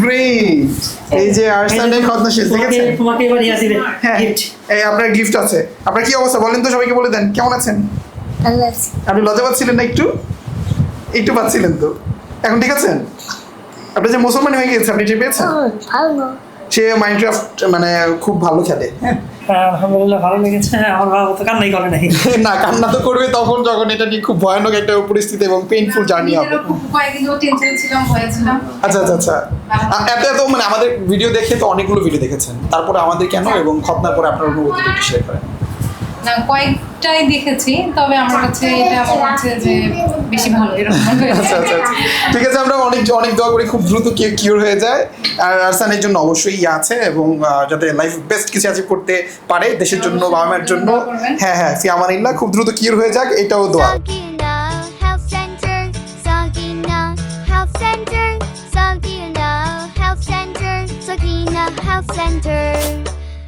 Great এই যে আরসানের খতনা শেষ দেখেছেন তোমাকে এবার ইয়া দিবে হ্যাঁ গিফট এই আপনার গিফট আছে। আপনার কি অবস্থা বলেন তো সবাইকে বলে দেন কেমন আছেন? ভালো আছি। আপনি লজ্জা পাচ্ছিলেন না একটু? একটু পাচ্ছিলেন তো। এখন ঠিক আছেন? আপনি যে মুসলমান হয়ে গেছে আপনি যে পেয়েছেন? ভালো। সে মাইনক্রাফট মানে খুব ভালো খেলে। হ্যাঁ হ্যাঁ, আলহামদুলিল্লাহ ভালো লেগেছে। হ্যাঁ আমার বাবা তো কান্নাই করে নাই। না কান্না তো করবে তখন যখন এটা নিয়ে খুব ভয়ানক একটা পরিস্থিতি এবং পেইনফুল জার্নি হবে। আচ্ছা আচ্ছা আচ্ছা। আ- এত এত মানে আমাদের ভিডিও দেখে তো অনেকগুলো ভিডিও দেখেছেন। তারপরে আমাদের কেন এবং খতনার পরে আপনার অনুভূতিটা একটু শেয়ার করেন। না কয়েকটাই দেখেছি তবে আমার কাছে এটা মনে হচ্ছে যে বেশি ভালো এরকম আচ্ছা আচ্ছা আচ্ছা। ঠিক আছে আমরা অনেক অনেক দোয়া করি খুব দ্রুত কে কিউর হয়ে যায়। আর আরসানের জন্য অবশ্যই ইয়ে আছে এবং যাতে লাইফ বেস্ট কিছু অ্যাচিভ করতে পারে দেশের জন্য বাবা মায়ের জন্য। হ্যাঁ হ্যাঁ ফি আমার ইল্লা খুব দ্রুত কিউর হয়ে যাক এটাও দোয়া। Health Center.